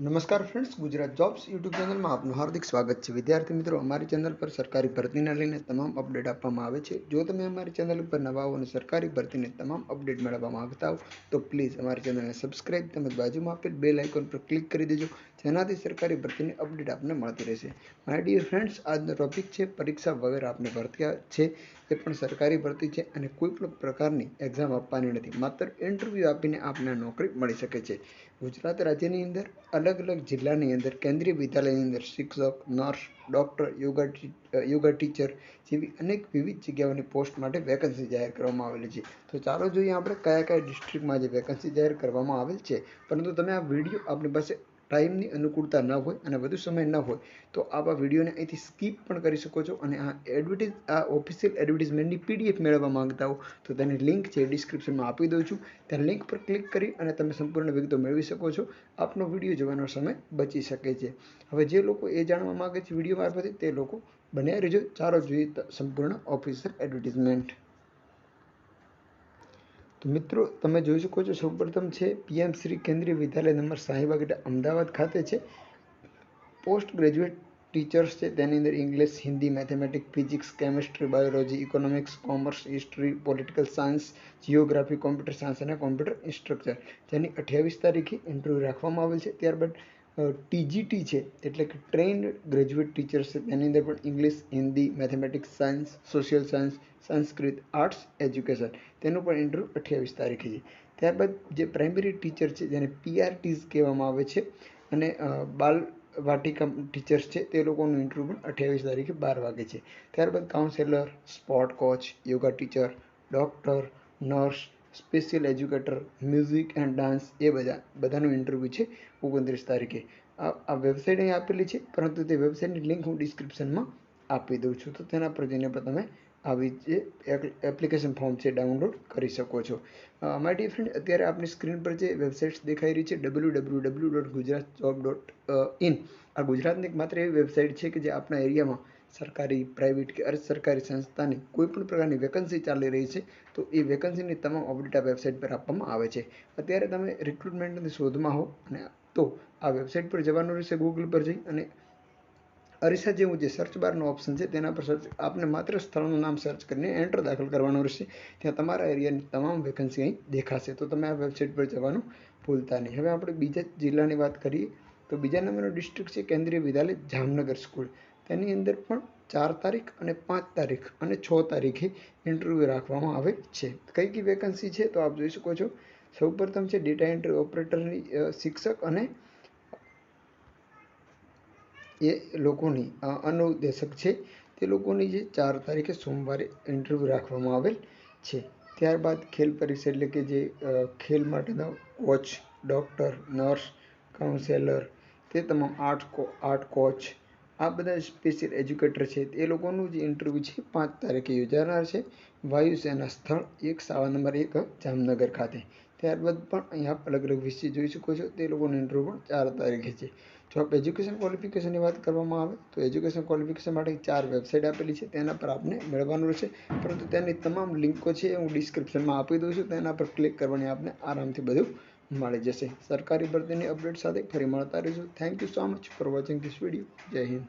નમસ્કાર friends Gujarat jobs YouTube ચેનલમાં આપનું હાર્દિક સ્વાગત છે. વિદ્યાર્થી મિત્રો, અમારી ચેનલ પર સરકારી ભરતીને લઈને તમામ અપડેટ આપવામાં આવે છે. જો તમે અમારી ચેનલ ઉપર નવા હો અને સરકારી ભરતીને તમામ અપડેટ મેળવવા માંગતા હો, તો પ્લીઝ અમારી ચેનલને સબસ્ક્રાઇબ તેમજ બાજુમાં આપેલ બેલ આઇકોન પર ક્લિક કરી દેજો, જેનાથી સરકારી ભરતીની અપડેટ આપને મળતી રહેશે. માય ડિયર ફ્રેન્ડ્સ આજનો ટોપિક છે, પરીક્ષા વગર આપને ભરતી છે. એ પણ સરકારી ભરતી છે અને કોઈ પણ પ્રકારની એક્ઝામ આપવાની નથી. માત્ર ઇન્ટરવ્યૂ આપીને આપને નોકરી મળી શકે છે. ગુજરાત રાજ્યની અંદર અલગ અલગ જિલ્લાની અંદર, કેન્દ્રીય વિદ્યાલયની અંદર શિક્ષક nurse doctor yoga yoga teacher જેવી અનેક વિવિધ જગ્યાઓની પોસ્ટ માટે વેકન્સી જાહેર કરવામાં આવેલી છે. તો ચાલો જોઈએ આપણે કયા કયા ડિસ્ટ્રિક્ટમાં જે વેકન્સી જાહેર કરવામાં આવેલ છે. પરંતુ તમે આ વીડિયો આપણી પાસે ટાઈમની અનુકૂળતા ન હોય અને વધુ સમય ન હોય, તો આવા વિડીયોને અહીંથી સ્કીપ પણ કરી શકો છો અને આ એડવર્ટીઝ આ ઓફિશિયલ એડવર્ટીઝમેન્ટની પીડીએફ મેળવવા માંગતા હો, તો તેની લિંક છે ડિસ્ક્રિપ્શનમાં આપી દઉં છું. ત્યાં લિંક પર ક્લિક કરી અને તમે સંપૂર્ણ વિગતો મેળવી શકો છો. આપનો વીડિયો જોવાનો સમય બચી શકે છે. હવે જે લોકો એ જાણવા માગે છે વીડિયો મારફતે, તે લોકો બન્યા રહેજો. ચાલો જોઈએ સંપૂર્ણ ઓફિશિયલ એડવર્ટીઝમેન્ટ તો મિત્રો, તમે જોઈ શકો છો સૌપ્રથમ છે પીએમ શ્રી કેન્દ્રીય વિદ્યાલય નંબર સાહીબાગ એટલે અમદાવાદ ખાતે છે. પોસ્ટ ગ્રેજ્યુએટ ટીચર્સ છે, તેની અંદર English, Hindi mathematics physics, chemistry, biology, economics, commerce, history, political science geography computer science અને કોમ્પ્યુટર ઇન્સ્ટ્રક્ચર. જેની અઠ્યાવીસ તારીખે ઇન્ટરવ્યૂ રાખવામાં આવેલ છે. ત્યારબાદ ટીજીટી છે, એટલે કે ટ્રેન્ડ ગ્રેજ્યુએટ ટીચર્સ છે. તેની અંદર પણ English Hindi mathematics science social science Sanskrit arts education તેનું પણ ઇન્ટરવ્યૂ અઠ્યાવીસ તારીખે છે. ત્યારબાદ જે પ્રાઇમરી ટીચર છે, જેને પીઆરટીઝ કહેવામાં આવે છે, અને બાલ વાટિકા ટીચર્સ છે, તે લોકોનું ઇન્ટરવ્યૂ પણ અઠ્યાવીસ તારીખે બાર વાગે છે. ત્યારબાદ counsellor sport coach yoga teacher doctor nurse special educator, music and dance એ બધા, બધાનું ઇન્ટરવ્યૂ છે ઓગણત્રીસ તારીખે. આ વેબસાઇટ અહીં આપેલી છે, પરંતુ તે વેબસાઇટની લિંક હું ડિસ્ક્રિપ્શનમાં આપી દઉં છું. તો તેના પર જઈને પણ તમે આવી જે એપ્લિકેશન ફોર્મ છે ડાઉનલોડ કરી શકો છો. માય ડિયર ફ્રેન્ડ અત્યારે આપની સ્ક્રીન પર જે વેબસાઇટ્સ દેખાઈ રહી છે W W W dot Gujarat job dot in આ ગુજરાતની એક માત્ર એવી વેબસાઇટ છે કે જે આપણા એરિયામાં સરકારી પ્રાઇવેટ કે અર્ધ સરકારી સંસ્થાની કોઈ પણ પ્રકારની વેકન્સી ચાલી રહી છે, તો એ વેકન્સીની તમામ અપડેટ આ વેબસાઇટ પર આપવામાં આવે છે. અત્યારે તમે રિક્રુટમેન્ટની શોધમાં હો અને તો આ વેબસાઇટ પર જવાનું રહેશે ગૂગલ પર જઈ અને અરીસા જેવું જે સર્ચ બારનો ઓપ્શન છે તેના પર સર્ચ આપને માત્ર સ્થળનું નામ સર્ચ કરીને એન્ટર દાખલ કરવાનું રહેશે. ત્યાં તમારા એરિયાની તમામ વેકન્સી અહીં દેખાશે. તો તમે આ વેબસાઇટ પર જવાનું ભૂલતા નહીં. હવે આપણે બીજા જિલ્લાની વાત કરીએ, તો બીજા નંબરનો ડિસ્ટ્રિક્ટ છે કેન્દ્રીય વિદ્યાલય જામનગર સ્કૂલ તેની અંદર પણ ચાર તારીખ અને પાંચ તારીખ અને છ તારીખે ઇન્ટરવ્યૂ રાખવામાં આવે છે. કઈ કઈ વેકન્સી છે તો આપ જોઈ શકો છો. સૌપ્રથમ છે ડેટા એન્ટ્રી ઓપરેટરની શિક્ષક અને એ લોકોની અનુદેશક છે. તે લોકોની જે ચાર તારીખે સોમવારે ઇન્ટરવ્યૂ રાખવામાં આવેલ છે. ત્યારબાદ ખેલ પરીક્ષા એટલે કે જે ખેલ માટેના કોચ ડૉક્ટર નર્સ કાઉન્સેલર તે તમામ આર્ટ આર્ટ કોચ આ બધા સ્પેશિયલ એજ્યુકેટર છે. એ લોકોનું જે ઇન્ટરવ્યૂ છે, પાંચ તારીખે યોજાનાર છે. વાયુસેના સ્થળ એક શાળા નંબર એક, જામનગર ખાતે. ત્યારબાદ પણ અહીંયા અલગ અલગ વિષય જોઈ શકો છો. તે લોકોનું ઇન્ટરવ્યૂ પણ ચાર તારીખે છે. જો આપ એજ્યુકેશન ક્વોલિફિકેશનની વાત કરવામાં આવે, તો એજ્યુકેશન ક્વોલિફિકેશન માટે ચાર વેબસાઇટ આપેલી છે. તેના પર આપને મેળવવાનું રહેશે. પરંતુ તેની તમામ લિંકો છે હું ડિસ્ક્રિપ્શનમાં આપી દઉં છું. તેના પર ક્લિક કરવાની આપને આરામથી બધું મળી જશે. સરકારી ભરતીની અપડેટ સાથે ફરી મળતા રહીશું. Thank you so much for watching this video Jai Hind.